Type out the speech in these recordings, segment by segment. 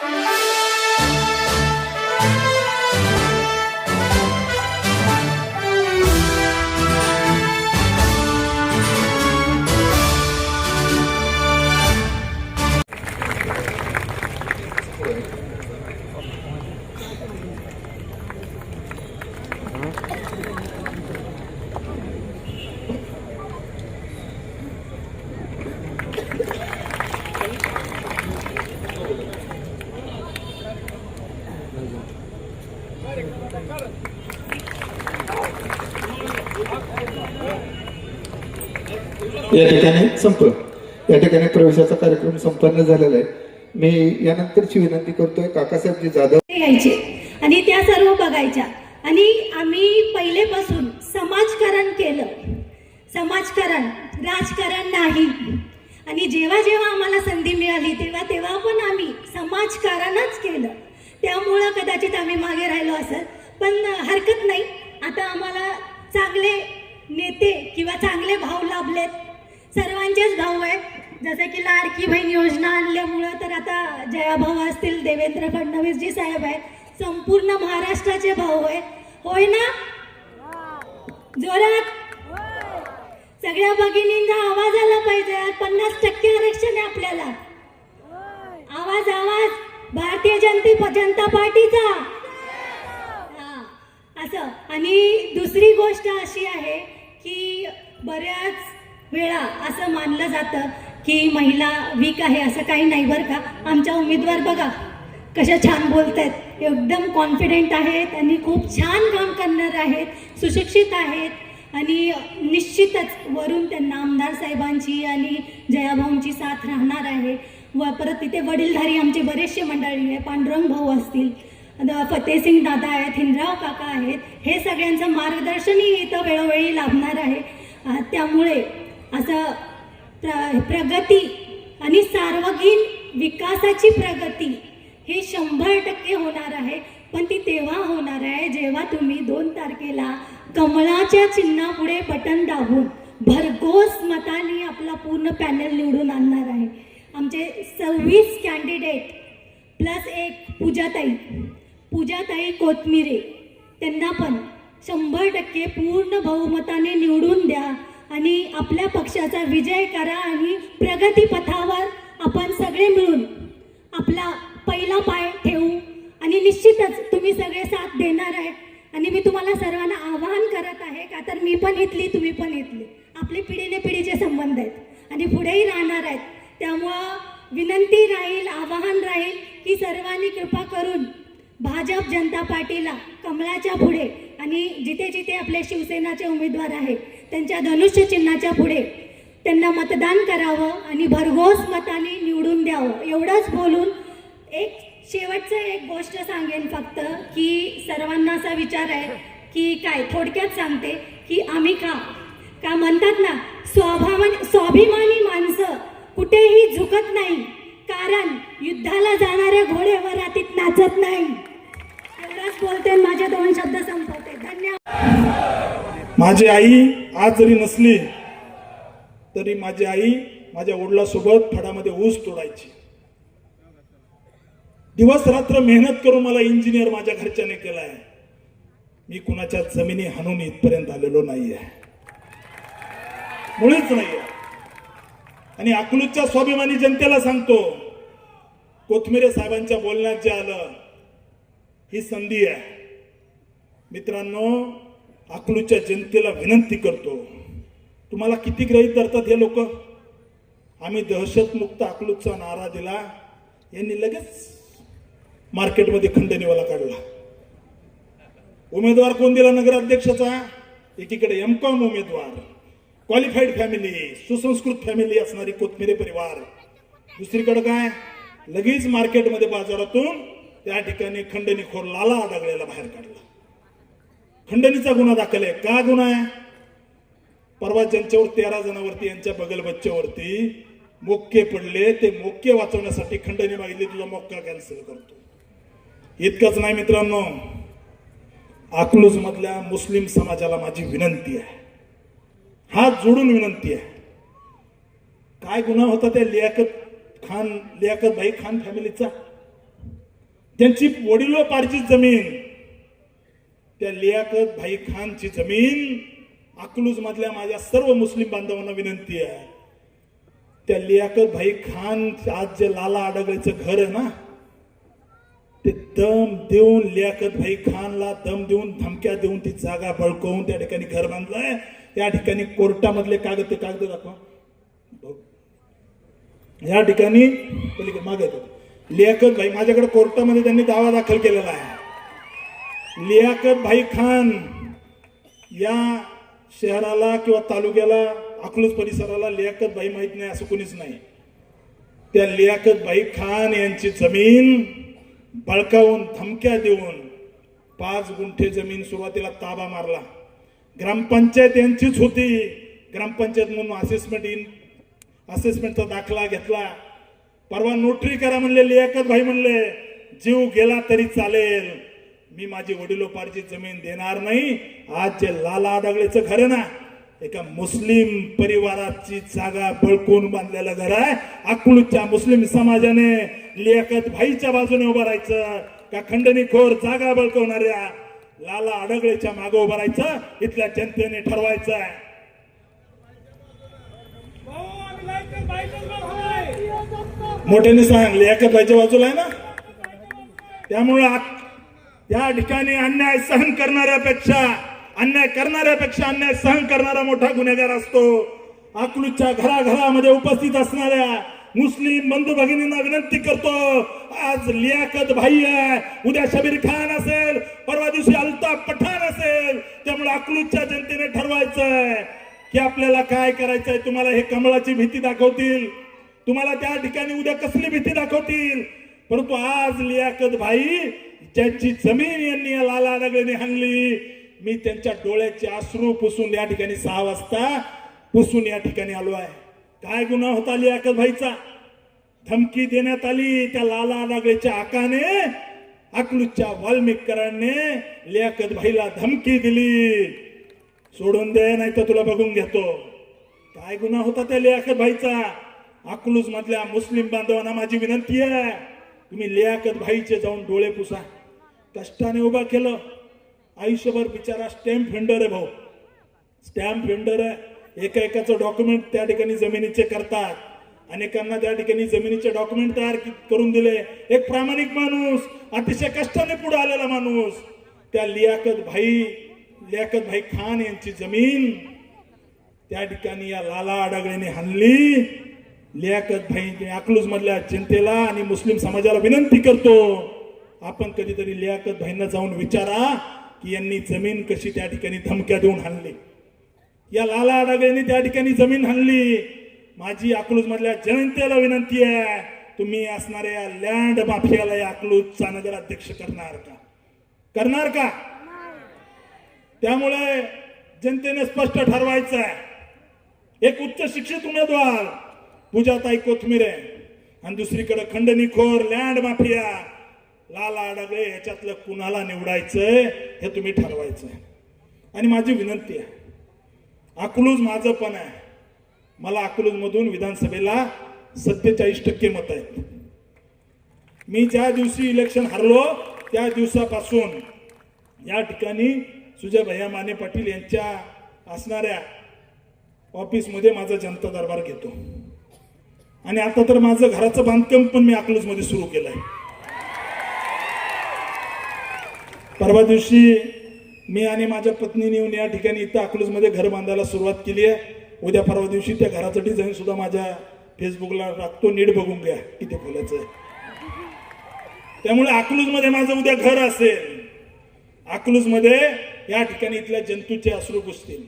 Bye. या ठिकाणी संपलं. या ठिकाणी प्रवेशाचा कार्यक्रम संपन्न झालेला आहे. मी यानंतरची विनंती करतोय काकासाहेबजी जाधव यायचे आणि त्या सर्व बघायच्या. आणि आम्ही पहिलेपासून समाजकारण केलं. समाजकारण राजकारण नाही. आणि जेव्हा जेव्हा आम्हाला संधी मिळाली तेव्हा तेव्हा पण आम्ही समाजकारणच केलं. त्यामुळं कदाचित आम्ही मागे राहिलो असं. पण हरकत नाही. आता आम्हाला चांगले नेते किंवा चांगले भाव लाभलेत. सर्वांचेच भाऊ आहेत. जसं की लाडकी बहीण योजना आणल्यामुळं तर आता जयाभाऊ असतील देवेंद्र फडणवीसजी साहेब आहेत. संपूर्ण महाराष्ट्राचे भाऊ आहेत. होय ना? जोरात? सगळ्या भगिनींचा आवाज आला पाहिजे. पन्नास टक्के आरक्षण आहे आपल्याला. आवाज आवाज. भारतीय जनता जनता पार्टीचा. हा, असं. आणि दुसरी गोष्ट अशी आहे की बऱ्याच वेळा असं मानलं जातं की महिला वीक आहे असं काही नाही बरं का. आमच्या उमेदवार बघा कशा छान बोलत आहेत एकदम कॉन्फिडेंट आहेत आणि खूप छान काम करणार आहेत. सुशिक्षित आहेत. आणि निश्चितच वरून त्यांना आमदार साहेबांची आणि जयाभाऊंची साथ राहणार आहे. व परत तिथे वडीलधारी आमचे बरेचसे मंडळी आहे पांडुरंग भाऊ असतील. द- फतेहसिंग दादा आहेत हिंदराव काका आहेत. हे सगळ्यांचं मार्गदर्शनही इथं वेळोवेळी लाभणार आहे. त्यामुळे असं प्र प्रगती आणि सार्वजनिक विकासाची प्रगती हे शंभर टक्के होणार आहे. पण ती तेव्हा होणार आहे जेव्हा तुम्ही दोन तारखेला कमळाच्या चिन्हापुढे बटन दाबून भरघोस मताने आपला पूर्ण पॅनल निवडून आणणार आहे. आमचे सव्वीस कॅन्डिडेट प्लस एक पूजाताई. पूजाताई कोथमिरे. त्यांना पण शंभर टक्के पूर्ण बहुमताने निवडून द्या. आणि आपल्या पक्षाचा विजय करा आणि प्रगतीपथावर आपण सगळे मिळून आपला पहिला पाय ठेवू. आणि निश्चितच तुम्ही सगळे साथ देणार आहे. आणि मी तुम्हाला सर्वांना आवाहन करत आहे का तर मी पण इथली तुम्ही पण इथली. आपले पिढीने पिढीचे संबंध आहेत. आणि पुढेही राहणार आहेत. त्यामुळं विनंती राहील आवाहन राहील की सर्वांनी कृपा करून भाजप जनता पार्टीला कमळाच्या पुढे आणि जिथे जिथे आपले शिवसेनाचे उमेदवार आहेत त्यांच्या धनुष्य चिन्हाच्या पुढे त्यांना मतदान करावं आणि भरघोस मताने निवडून द्यावं. एवढंच बोलून एक शेवटचं एक गोष्ट सांगेन फक्त की सर्वांना असा विचार आहे की काय थोडक्यात सांगते की आम्ही का? का म्हणतात ना स्वाभाव स्वाभिमानी माणसं कुठेही झुकत नाही कारण युद्धाला जाणाऱ्या घोडे वरातीत नाचत नाही. एवढंच बोलते आणि माझे दोन शब्द संपवते. धन्यवाद. माझी आई आज जरी नसली तरी माझी आई माझ्या वडिलासोबत फडामध्ये ऊस तोडायची. दिवस रात्र मेहनत करून मला इंजिनियर माझ्या घरच्याने केलाय. मी कुणाच्या जमिनी हाणून इथपर्यंत आलेलो नाहीये. मुळीच नाहीये. आणि अकलूजच्या स्वाभिमानी जनतेला सांगतो कोथमिरे साहेबांच्या बोलण्यात जे आलं ही संधी आहे. मित्रांनो अकलूच्या जनतेला विनंती करतो तुम्हाला किती ग्रहित धरतात हे लोक? आम्ही दहशतमुक्त अकलूजचा नारा दिला यांनी लगेच मार्केटमध्ये खंडणीवाला काढला. उमेदवार कोण दिला नगराध्यक्षाचा? एकीकडे एम कॉम उमेदवार क्वालिफाईड फॅमिली सुसंस्कृत फॅमिली असणारी कोथमिरे परिवार. दुसरीकडे काय? लगेच मार्केटमध्ये बाजारातून त्या ठिकाणी खंडणीखोर लाला आडगळ्याला बाहेर काढला. खंडणीचा गुन्हा दाखल आहे. का गुन्हा आहे? परवा ज्यांच्यावर तेरा जणांवरती यांच्या बगल बच्च्यावरती मोक्के पडले. ते मोक्के वाचवण्यासाठी खंडणी मागितली. तुझा मोक्का कॅन्सल करतो. इतकंच नाही मित्रांनो. अकलूज मधल्या मुस्लिम समाजाला माझी विनंती आहे. हात जोडून विनंती आहे. काय गुन्हा होता त्या लियाकत खान लियाकत भाई खान फॅमिलीचा? त्यांची वडिलोपार्जित जमीन त्या लियाकत भाई खानची जमीन अकलूज मधल्या माझ्या सर्व मुस्लिम बांधवांना विनंती आहे. त्या लियाकत भाई खान आज जे लाला अडगळीचं घर आहे ना ते दम देऊन लियाकत भाई खानला दम देऊन धमक्या देऊन ती जागा बळकवून त्या ठिकाणी घर बांधलंय. त्या ठिकाणी कोर्टामधले कागद ते कागद दाखवा. बघ. या ठिकाणी पलीकडे मागे लियाकत भाई माझ्याकडे कोर्टामध्ये त्यांनी दावा दाखल केलेला आहे. लियाकत भाई खान या शहराला किंवा तालुक्याला अकलूज परिसराला लियाकत भाई माहीत नाही असं कोणीच नाही. त्या लियाकत भाई खान यांची जमीन बळकावून धमक्या देऊन पाच गुंठे जमीन सुरुवातीला ताबा मारला. ग्रामपंचायत यांचीच होती. ग्रामपंचायत म्हणून असेसमेंट इन असेसमेंटचा दाखला घेतला. परवा नोटरी करा म्हणले लियाकत भाई म्हणले जीव गेला तरी चालेल. मी माझी वडिलोपारची जमीन देणार नाही. आज जे लाला अडगळेचं घर ना एका मुस्लिम परिवाराची जागा बळकून बांधलेलं घर आहे. अकलूजच्या मुस्लिम समाजाने लियाकत भाईच्या बाजूने उभं राहायचं. का खंडणीखोर जागा बळकवणाऱ्या लाला अडगळेच्या मागे उभं राहायचं? इथल्या जनतेने ठरवायचं आहे. मोठ्याने सांग लियाकत भाईच्या बाजूला आहे ना? त्यामुळे आत- या ठिकाणी अन्याय सहन करणाऱ्यापेक्षा अन्याय करणाऱ्यापेक्षा अन्याय सहन करणारा मोठा गुन्हेगार असतो. अकलूजच्या घराघरामध्ये उपस्थित असणाऱ्या मुस्लिम बंधू भगिनींना विनंती करतो आज लियाकत भाई आहे उद्या शबीर खान असेल परवा दिवशी अल्ताफ पठाण असेल. त्यामुळे अकलूजच्या जनतेने ठरवायचंय की आपल्याला काय करायचंय तुम्हाला हे कमळाची भीती दाखवतील. तुम्हाला त्या ठिकाणी उद्या कसली भीती दाखवतील. परंतु आज लियाकत भाई ज्यांची जमीन यांनी या लाला अडगळीने हाणली मी त्यांच्या डोळ्याचे अश्रू पुसून या ठिकाणी सहा वाजता पुसून या ठिकाणी आलो आहे. काय गुन्हा होता लियाकत भाईचा? धमकी देण्यात आली त्या लाला अडगळीच्या आकाने अकलूजच्या वाल्मिकरांनी लियाकत भाईला धमकी दिली. सोडून दे नाही तर तुला बघून घेतो. काय गुन्हा होता त्या लियाकत भाईचा? अकलूज मधल्या मुस्लिम बांधवांना माझी विनंती आहे. तुम्ही लियाकत भाईचे जाऊन डोळे पुसा. कष्टाने उभा केलं. आयुष्यभर बिचारा स्टॅम्प फेंडर आहे भाऊ. स्टॅम्प फेंडर आहे. एका एकाचं डॉक्युमेंट त्या ठिकाणी जमिनीचे करतात. अनेकांना त्या ठिकाणी जमिनीचे डॉक्युमेंट तयार करून दिले. एक प्रामाणिक माणूस अतिशय कष्टाने पुढे आलेला माणूस. त्या लियाकत भाई लियाकत भाई खान यांची जमीन त्या ठिकाणी या लाला अडगळेने हाणली. लियाकत भाई अकलूज मधल्या जनतेला आणि मुस्लिम समाजाला विनंती करतो आपण कधीतरी लियाकत भाईंना जाऊन विचारा की यांनी जमीन कशी त्या ठिकाणी धमक्या देऊन हाणली. या लाला अडागळ्यांनी त्या ठिकाणी जमीन हाणली. माझी अकलूज मधल्या जनतेला विनंती आहे तुम्ही असणाऱ्या लँड माफियाला या अकलूजचा नगर अध्यक्ष करणार का? करणार का? त्यामुळे जनतेने स्पष्ट ठरवायचं आहे एक उच्च शिक्षित उमेदवार पूजाताई कोथमिरे. आणि दुसरीकडे खंडणीखोर लँड माफिया लाला अडगळे ह्याच्यातलं कुणाला निवडायचंय हे तुम्ही ठरवायचंय. आणि माझी विनंती आहे अकलूज माझं पण आहे. मला अकलूजमधून विधानसभेला सत्तेचाळीस टक्के मत आहेत. मी ज्या दिवशी इलेक्शन हरलो त्या दिवसापासून या ठिकाणी सुजय भैया माने पाटील यांच्या असणाऱ्या ऑफिसमध्ये माझा जनता दरबार घेतो. आणि आता तर माझं घराचं बांधकाम पण मी अकलूजमध्ये सुरू केलंय. परवा दिवशी मी आणि माझ्या पत्नीने येऊन या ठिकाणी इथं अकलूजमध्ये घर बांधायला सुरुवात केली आहे. उद्या परवा दिवशी त्या घराचं डिझाईन सुद्धा माझ्या फेसबुकला टाकतो. नीट बघून घ्या किती फुलाचं आहे. त्यामुळे अकलूजमध्ये माझं उद्या घर असेल. अकलूजमध्ये या ठिकाणी इथल्या जंतूचे अश्रू पुसतील.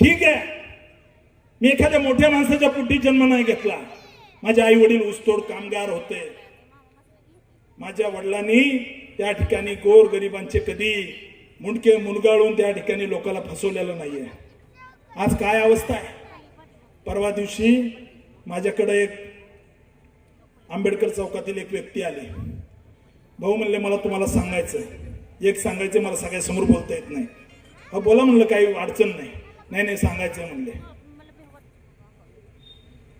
ठीक आहे. मी एखाद्या मोठ्या माणसाच्या पोटी जन्म नाही घेतला. माझे आई वडील ऊसतोड कामगार होते. माझ्या वडिलांनी त्या ठिकाणी गोर गरिबांचे कधी मुंडके मुनगाळून त्या ठिकाणी लोकांना फसवलेलं नाहीये. आज काय अवस्था आहे? परवा दिवशी माझ्याकडे एक आंबेडकर चौकातील एक व्यक्ती आली. भाऊ म्हणले मला तुम्हाला सांगायचं एक सांगायचं मला सगळ्यासमोर बोलता येत नाही. हा बोला म्हणलं काही अडचण नाही. नाही नाही सांगायचं म्हणले.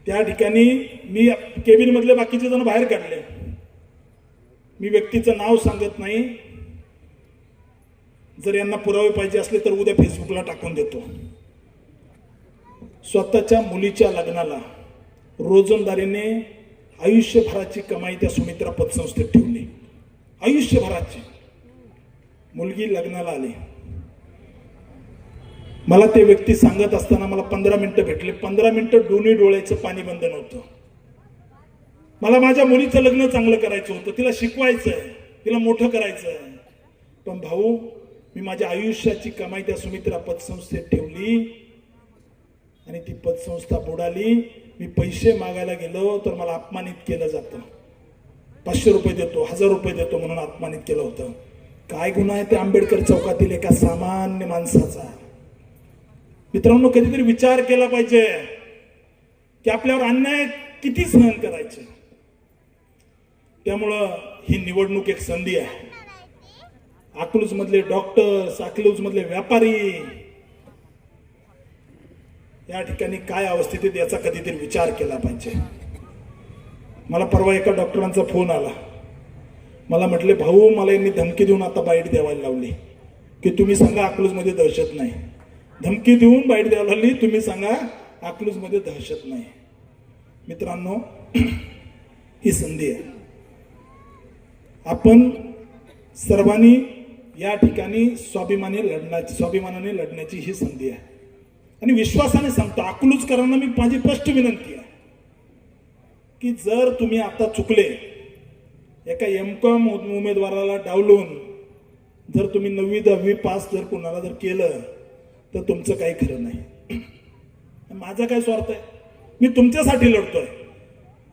त्या ठिकाणी मी केबिनमधले बाकीचे जण बाहेर काढले. मी व्यक्तीचं नाव सांगत नाही. जर यांना पुरावे पाहिजे असले तर उद्या फेसबुकला टाकून देतो. स्वतःच्या मुलीच्या लग्नाला रोजंदारीने आयुष्यभराची कमाई त्या सुमित्रा पतसंस्थेत ठेवली. आयुष्यभराची. मुलगी लग्नाला आली. मला ते व्यक्ती सांगत असताना मला पंधरा मिनिटं भेटले. पंधरा मिनिटं दोन्ही डोळ्याचं पाणी बंद नव्हतं. मला माझ्या मुलीचं लग्न चांगलं करायचं होतं. तिला शिकवायचं आहे तिला मोठं करायचं आहे पण भाऊ मी माझ्या आयुष्याची कमाई त्या सुमित्रा पतसंस्थेत ठेवली आणि ती पतसंस्था बुडाली. मी पैसे मागायला गेलो तर मला अपमानित केलं जातं. पाचशे रुपये देतो हजार रुपये देतो म्हणून अपमानित केलं होतं. काय गुन्हा आहे ते आंबेडकर चौकातील एका सामान्य माणसाचा मित्रांनो कधीतरी विचार केला पाहिजे की आपल्यावर अन्याय किती सहन करायचे? त्यामुळं ही निवडणूक एक संधी आहे. अकलूज मधले डॉक्टर्स अकलूज मधले व्यापारी या ठिकाणी काय अवस्थेत याचा कधीतरी विचार केला पाहिजे. मला परवा एका डॉक्टरांचा फोन आला. मला म्हटले भाऊ मला यांनी धमकी देऊन आता बाईट द्यावायला लावली. की तुम्ही सांगा अकलूजमध्ये दहशत नाही. धमकी देऊन बाईट द्यायला लागली. तुम्ही सांगा अकलूजमध्ये दहशत नाही. मित्रांनो ही संधी आहे. आपण सर्वांनी या ठिकाणी स्वाभिमानी लढण्याची स्वाभिमानाने लढण्याची ही संधी आहे. आणि विश्वासाने सांगतो अकलूजकरांना मी माझी स्पष्ट विनंती आहे की जर तुम्ही आता चुकले एका एम कॉम उमेदवाराला डावलून जर तुम्ही नववी दहावी पास जर कोणाला जर केलं तर तुमचं काही खरं नाही. माझा काय स्वार्थ आहे? मी तुमच्यासाठी लढतोय.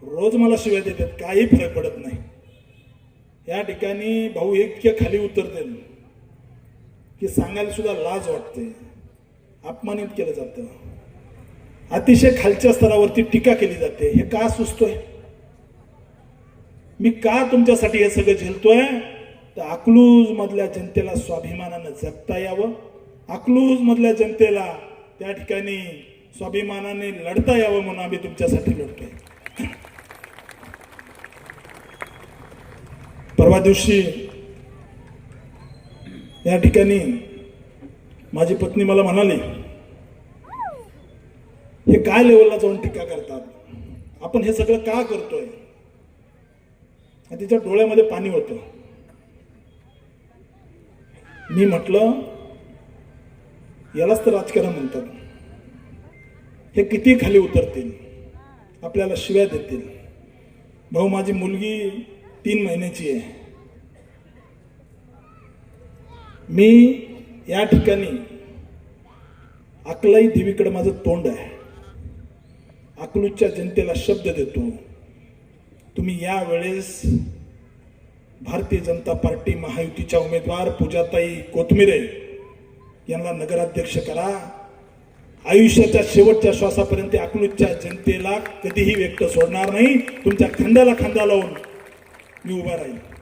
रोज मला शिव्या देतात काही फरक पडत नाही. या ठिकाणी भाऊ इतके खाली उतरते की सांगायला सुद्धा लाज वाटते. अपमानित केलं जातं. अतिशय खालच्या स्तरावरती टीका केली जाते. हे का सुचतोय? मी का तुमच्यासाठी हे सगळं झेलतोय? तर अकलूज मधल्या जनतेला स्वाभिमानानं जगता यावं. अकलूज मधल्या जनतेला त्या ठिकाणी स्वाभिमानाने लढता यावं म्हणून आम्ही तुमच्यासाठी लढतोय. परवा दिवशी या ठिकाणी माझी पत्नी मला म्हणाली हे काय लेवलला जाऊन टीका करतात? आपण हे सगळं का करतोय? आणि तिच्या डोळ्यामध्ये पाणी होतं. मी म्हटलं यालाच तर राजकारण म्हणतात. हे किती खाली उतरतील? आपल्याला शिव्या देतील. भाऊ माझी मुलगी तीन महिन्याची आहे. मी या ठिकाणी अकलाई देवीकडे माझं तोंड आहे. अकलूजच्या जनतेला शब्द देतो. तुम्ही या वेळेस भारतीय जनता पार्टी महायुतीच्या उमेदवार पूजाताई कोथमिरे यांना नगराध्यक्ष करा. आयुष्याच्या शेवटच्या श्वासापर्यंत अकलूजच्या जनतेला कधीही व्यक्त सोडणार नाही. तुमच्या खांद्याला खांदा लावून मी उभा राहील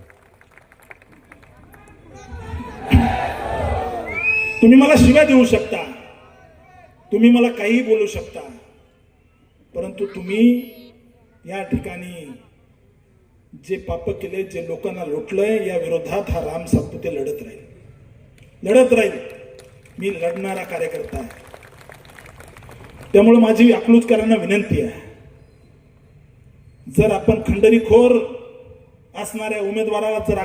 तुम्ही मला शिव्या देऊ शकता. तुम्ही मला काहीही बोलू शकता. परंतु तुम्ही या ठिकाणी जे पाप केले जे लोकांना लुटलंय या विरोधात हा राम सातपुते लढत राहील. लढत राहील. मी लढणारा कार्यकर्ता आहे. त्यामुळे माझी अकलूजकरांना विनंती आहे. जर आपण खंडरीखोर असणाऱ्या उमेदवाराला जर